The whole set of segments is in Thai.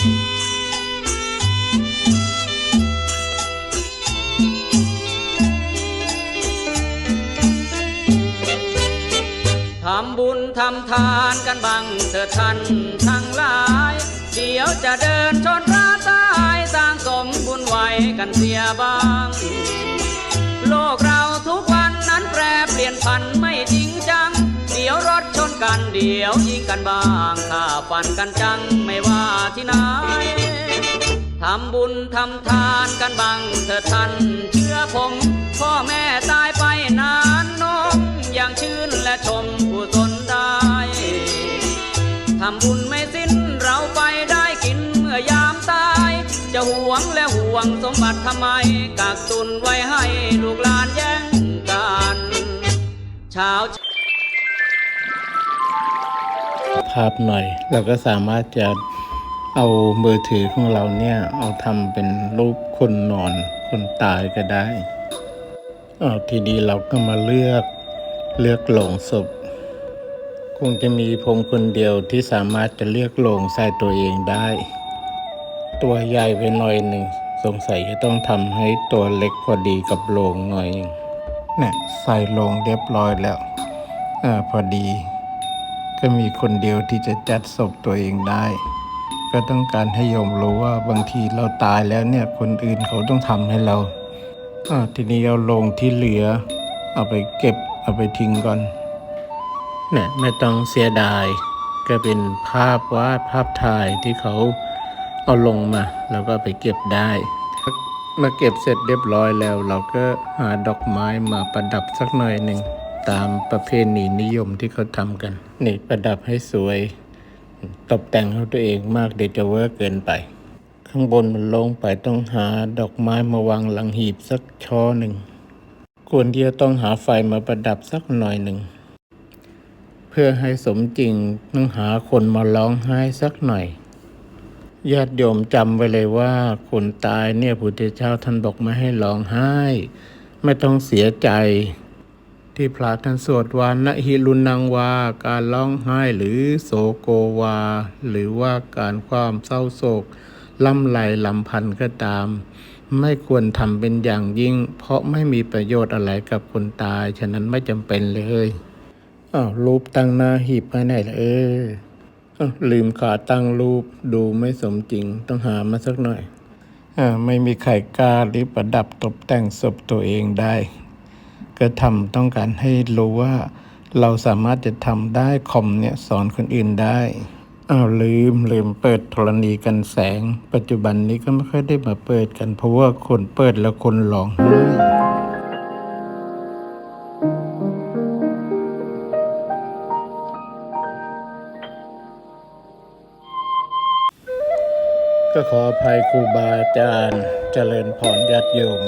ทำบุญทำทานกันบังเถิดท่านทั้งหลาย เดี๋ยวจะเดินชนราตายสร้างสมบุญไว้กันเสียบ้าง กันบ้างข่าฟันกันจังไม่ว่าที่ไหนทำบุญทำทานกันบ้างเถิดท่านเชื่อผม พ่อแม่ตายไปนานนมอย่างชื่นและชมผู้ตนได้ทำบุญไม่สิ้นเราไปได้กินเมื่อยามตาย จะหวงและห่วงสมบัติทำไมกักตุนไว้ให้ลูกหลานแย่งกันเช้า ภาพหน่อย เราก็สามารถจะเอามือถือของเราเนี่ย เอาทำเป็นรูปคนนอน คนตายก็ได้เอาทีนี้เราก็มาเลือกเลือกโหลงศพ คงจะมีผมคนเดียวที่สามารถจะเลือกโหลงใส่ตัวเองได้ ตัวใหญ่ไปหน่อยหนึ่งสงสัยจะต้องทำให้ตัวเล็กพอดีกับโหลงหน่อยเนี่ยใส่โลงเรียบร้อยแล้วอ่าพอดี ก็มีคนเดียวที่จะจัดศพตัวเองได้ ก็ต้องการให้โยมรู้ว่าบางทีเราตายแล้วเนี่ยคนอื่นเขาต้องทำให้เราอ่าทีนี้เอาลงที่เหลือ เอาไปเก็บเอาไปทิ้งก่อนเนี่ยไม่ต้องเสียดาย ก็เป็นภาพวาดภาพถ่ายที่เขาเอาลงมา แล้วก็ไปเก็บได้มื่อเก็บเสร็จเรียบร้อยแล้ว เราก็หาดอกไม้มาประดับสักหน่อยหนึ่ง ตามประเพณีนิยมที่เขาทำกัน นี่ประดับให้สวย ตกแต่งให้ตัวเองมากเดี๋ยวจะเวอร์เกินไป ข้างบนมันลงไปต้องหาดอกไม้มาวางหลังหีบสักช่อหนึ่งควรที่จะต้องหาไฟมาประดับสักหน่อยหนึ่ง เพื่อให้สมจริงต้องหาคนมาร้องไห้สักหน่อยญาติโยมจำไว้เลยว่าคนตายเนี่ยพุทธเจ้าท่านบอกไม่ให้ร้องไห้ ไม่ต้องเสียใจ ที่พระท่านสวดวานะหิรุนังวา การร้องไห้หรือโศโกวา หรือว่าการความเศร้าโศกล่ำไรลำพันก็ตาม ไม่ควรทำเป็นอย่างยิ่ง เพราะไม่มีประโยชน์อะไรกับคนตาย ฉะนั้นไม่จำเป็นเลยอ้าวรูปตั้งหน้าหีบไปไหนละเออลืมขาตั้งรูปดูไม่สมจริงต้องหามาสักหน่อยอาไม่มีใครกล้าหรือประดับตกแต่งศพตัวเองได้ ก็ทำต้องการให้รู้ว่า เราสามารถจะทำได้คอมเนี่ยสอนคนอื่นได้อ้าวลืมลืมเปิดธรณีกันแสง ปัจจุบันนี้ก็ไม่ค่อยได้มาเปิดกันเพราะว่าคนเปิดแล้วคนร้องไห้ก็ขออภัยครูบาอาจารย์เจริญพรญาติโยม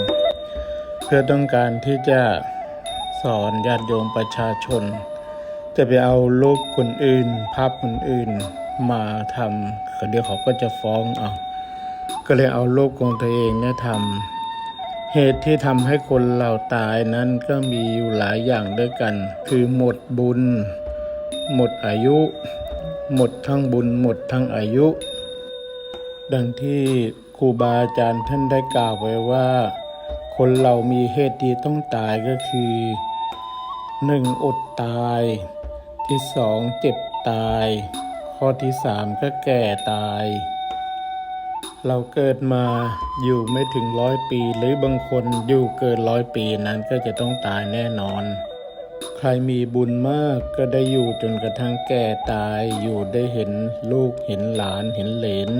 เพื่อต้องการที่จะ สอนญาติโยมประชาชน จะไปเอารูปคนอื่น ภาพคนอื่นมาทำเดี๋ยวเขาก็จะฟ้องเอาก็เลยเอารูปของตัวเองเนี่ยทำเหตุที่ทำให้คนเราตายนั้นก็มีอยู่หลายอย่างด้วยกัน คือหมดบุญ หมดอายุ หมดทั้งบุญ หมดทั้งอายุ ดังที่ครูบาอาจารย์ท่านได้กล่าวไว้ว่า คนเรามีเหตุที่ต้องตายก็คือ หนึ่งอดตาย ที่สองเจ็บตาย ข้อที่สามก็แก่ตาย เราเกิดมาอยู่ไม่ถึงร้อยปี หรือบางคนอยู่เกินร้อยปีนั้นก็จะต้องตายแน่นอน ใครมีบุญมากก็ได้อยู่จนกระทั่งแก่ตายอยู่ได้เห็นลูกเห็นหลานเห็นเหลน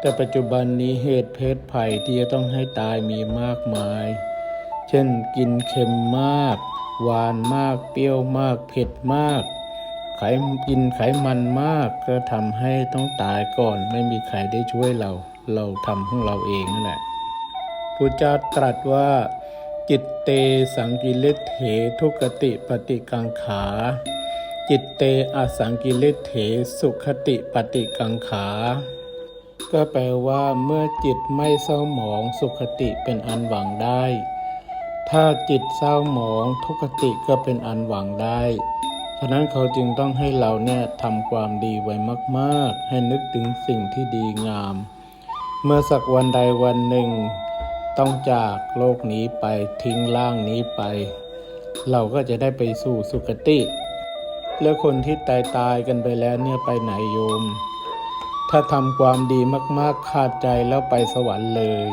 แต่ปัจจุบันนี้เหตุเพศภัยที่จะต้องให้ตายมีมากมาย เช่นกินเค็มมาก หวานมาก เปรี้ยวมาก เผ็ดมาก ไขกินไขมันมาก ก็ทำให้ต้องตายก่อน ไม่มีใครได้ช่วยเรา เราทำของเราเองนั่นแหละพุทธเจ้าตรัสว่าจิตเตสังกิเลเถทุกติปฏิกังขา จิตเตอสังกิเลเถสุขติปฏิกังขา ก็แปลว่าเมื่อจิตไม่เศร้าหมองสุขติเป็นอันหวังได้ ถ้าจิตเศร้าหมองทุกขติก็เป็นอันหวังได้ ฉะนั้นเขาจึงต้องให้เราเนี่ยทำความดีไว้มากๆ ให้นึกถึงสิ่งที่ดีงาม เมื่อสักวันใดวันหนึ่ง ต้องจากโลกนี้ไปทิ้งร่างนี้ไป เราก็จะได้ไปสู่สุคติ แล้วคนที่ตายตายกันไปแล้วเนี่ยไปไหนโยม ถ้าทำความดีมากๆขาดใจแล้วไปสวรรค์เลย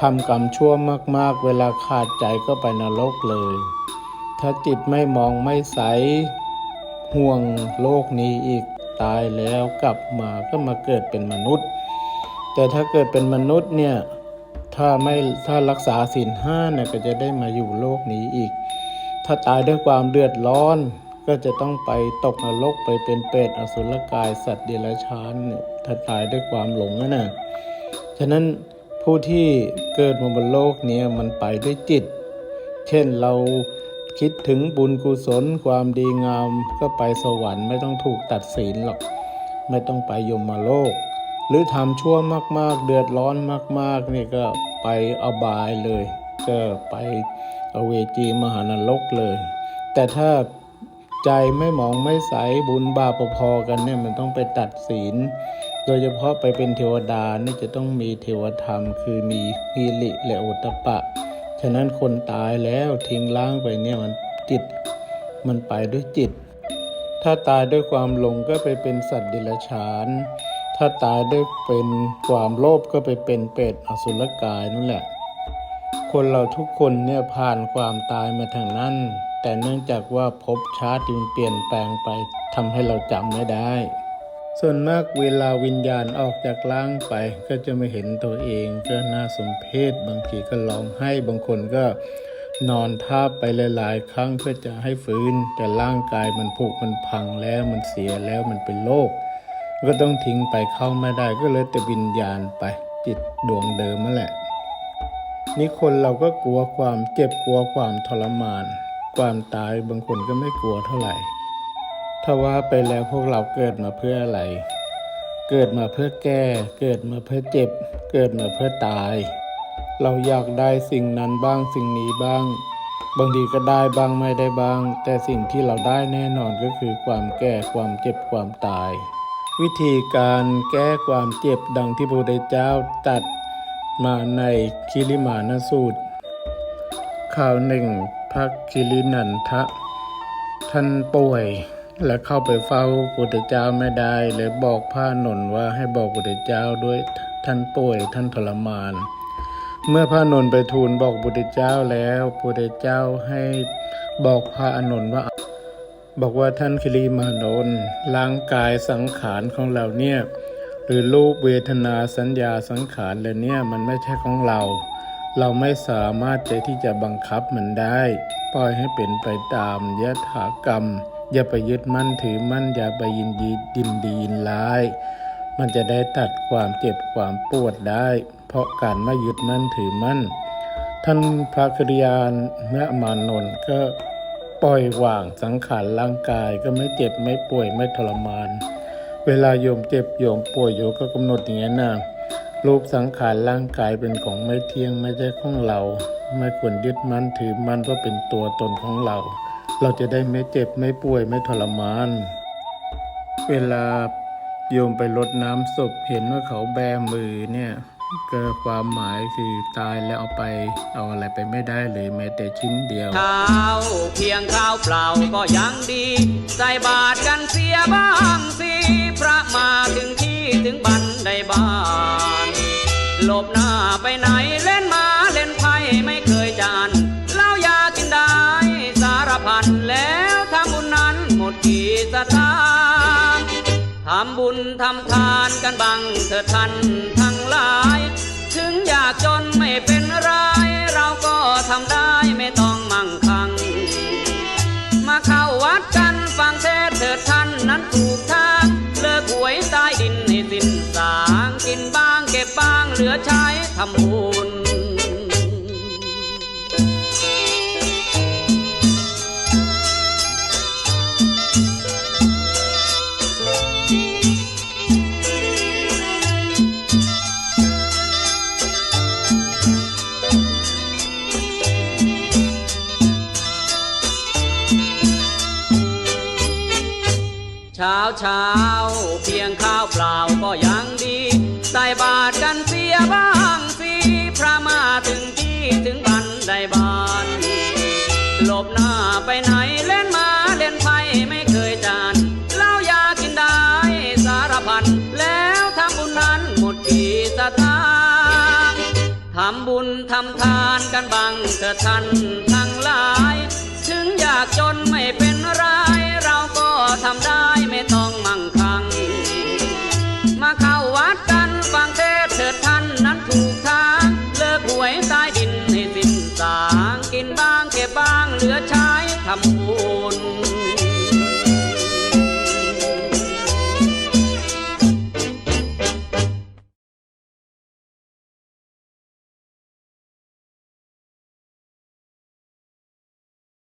ทำกรรมชั่วมากๆ เวลาขาดใจก็ไปนรกเลย ถ้าจิตไม่มองไม่ใส ห่วงโลกนี้อีกตายแล้วกลับมาก็มาเกิดเป็นมนุษย์ แต่ถ้าเกิดเป็นมนุษย์เนี่ยถ้าไม่ถ้ารักษาศีลห้าเนี่ยก็จะได้มาอยู่โลกนี้อีก ถ้าตายด้วยความเดือดร้อน ก็จะต้องไปตกนรกไปเป็นเปรตอสุรกายสัตว์เดรัจฉานเนี่ยถ้าตายด้วยความหลงนะน่ะฉะนั้น ผู้ที่เกิดมาบนโลกเนี้มันไปด้วยจิต เช่นเราคิดถึงบุญกุศลความดีงามก็ไปสวรรค์ไม่ต้องถูกตัดสินหรอก ไม่ต้องไปยมโลก หรือทำชั่วมากๆ เดือดร้อนมากๆนี่ก็ไปอบายเลย ก็ไปอเวจีมหานรกเลย แต่ถ้าใจไม่มองไม่ใสบุญบาปพอๆกันเนี่ยมันต้องไปตัดศีล โดยเฉพาะไปเป็นเทวดานี่จะต้องมีเทวธรรม คือมีฮิริและอตตปะ ฉะนั้นคนตายแล้วทิ้งล้างไปเนี่ยมันจิต มันไปด้วยจิต ถ้าตายด้วยความหลงก็ไปเป็นสัตว์เดรัจฉาน ถ้าตายด้วยเป็นความโลภก็ไปเป็นเปรตอสุรกายนั่นแหละ คนเราทุกคนเนี่ยผ่านความตายมาทางนั้น แต่เนื่องจากว่าภพชาติมันเปลี่ยนแปลงไปทำให้เราจำไม่ได้ ส่วนมากเวลาวิญญาณออกจากร่างไป ก็จะไม่เห็นตัวเองก็น่าสมเพชบางทีก็ร้องไห้บางคนก็นอนท่าบไปหลาย ๆ ครั้งเพื่อจะให้ฟื้น แต่ร่างกายมันผุมันพังแล้วมันเสียแล้วมันเป็นโรคก็ต้องทิ้งไปเข้าไม่ได้ก็เลยแต่วิญญาณไป จิตดวงเดิมนั่นแหละ นี่คนเราก็กลัวความเจ็บกลัวความทรมาน ความตายบางคนก็ไม่กลัวเท่าไหร่ ถ้าว่าไปแล้วพวกเราเกิดมาเพื่ออะไร เกิดมาเพื่อแก้เกิดมาเพื่อเจ็บ เกิดมาเพื่อตาย เราอยากได้สิ่งนั้นบ้างสิ่งนี้บ้าง บางทีก็ได้บ้างไม่ได้บ้าง แต่สิ่งที่เราได้แน่นอนก็คือความแก่ความเจ็บความตาย วิธีการแก้ความเจ็บดังที่พระพุทธเจ้าตัดมาในคิริมานสูตรข่าวหนึ่งพระคิรินันทะท่านป่วย และเข้าไปเฝ้าพุทธเจ้าไม่ได้เลยบอกพระนนท์ว่าให้บอกพุทธเจ้าด้วยท่านป่วยท่านทรมาน เมื่อพระนนท์ไปทูลบอกพุทธเจ้าแล้วพุทธเจ้าให้บอกพระอนนท์ว่า บอกว่าท่านคิริมานนท์ร่างกายสังขารของเราเนี่ยหรือรูปเวทนาสัญญาสังขารเลยเนี่ยมันไม่ใช่ของเรา เราไม่สามารถจะที่จะบังคับมันได้ ปล่อยให้เป็นไปตามยถากรรม อย่าไปยึดมั่นถือมั่นอย่าไปยินดีดินดียินร้าย มันจะได้ตัดความเจ็บความปวดได้ เพราะการไม่ยึดมั่นถือมั่น ท่านพระกริยานเมื่อมานนก็ปล่อยวางสังขารร่างกายก็ไม่เจ็บไม่ป่วยไม่ทรมาน เวลาโยมเจ็บโยมป่วยโยมก็กำหนดอย่างนี้นนะรูปสังขารร่างกายเป็นของไม่เที่ยงไม่ใช่ของเรา ไม่ควรยึดมั่นถือมั่นว่าเป็นตัวตนของเรา เราจะได้ไม่เจ็บไม่ป่วยไม่ทรมาน เวลาโยมไปรดน้ำศพเห็นว่าเขาแบมือเนี่ยก็ความหมายคือตายแล้วเอาไปเอาอะไรไปไม่ได้เลยแม้แต่ชิ้นเดียวข้าวเพียงข้าวเปล่าก็ยังดี ใส่บาตรกันเสียบ้างสิพระมาถึงที่ถึงบันไดบ้านหลบหน้าไปไหนเล่น สตาทำบุญทำทานกันบังเถิดท่านทั้งหลาย ถึงอยากจนไม่เป็นไรเราก็ทำได้ไม่ต้องมั่งคั่ง มาเข้าวัดกันฟังเทศเถิดท่านนั้นถูกทางเลิกหวยใต้ดินให้สิ้นสางกินบ้างเก็บบ้างเหลือใช้ทำบุญ เช้าเพียงข้าวเปล่าก็ยังดี ใส่บาตรกันเสียบ้างสิพระมาถึงที่ถึงบันไดบานหลบหน้าไปไหนเล่นมาเล่นไพ่ไม่เคยจานเหล้ายากินได้สารพันแล้วทำบุญนั้นหมดกี่สตางค์ทำบุญทำทานกันบ้างเถิดท่านทั้งหลาย ถึงอยากจนไม่เป็น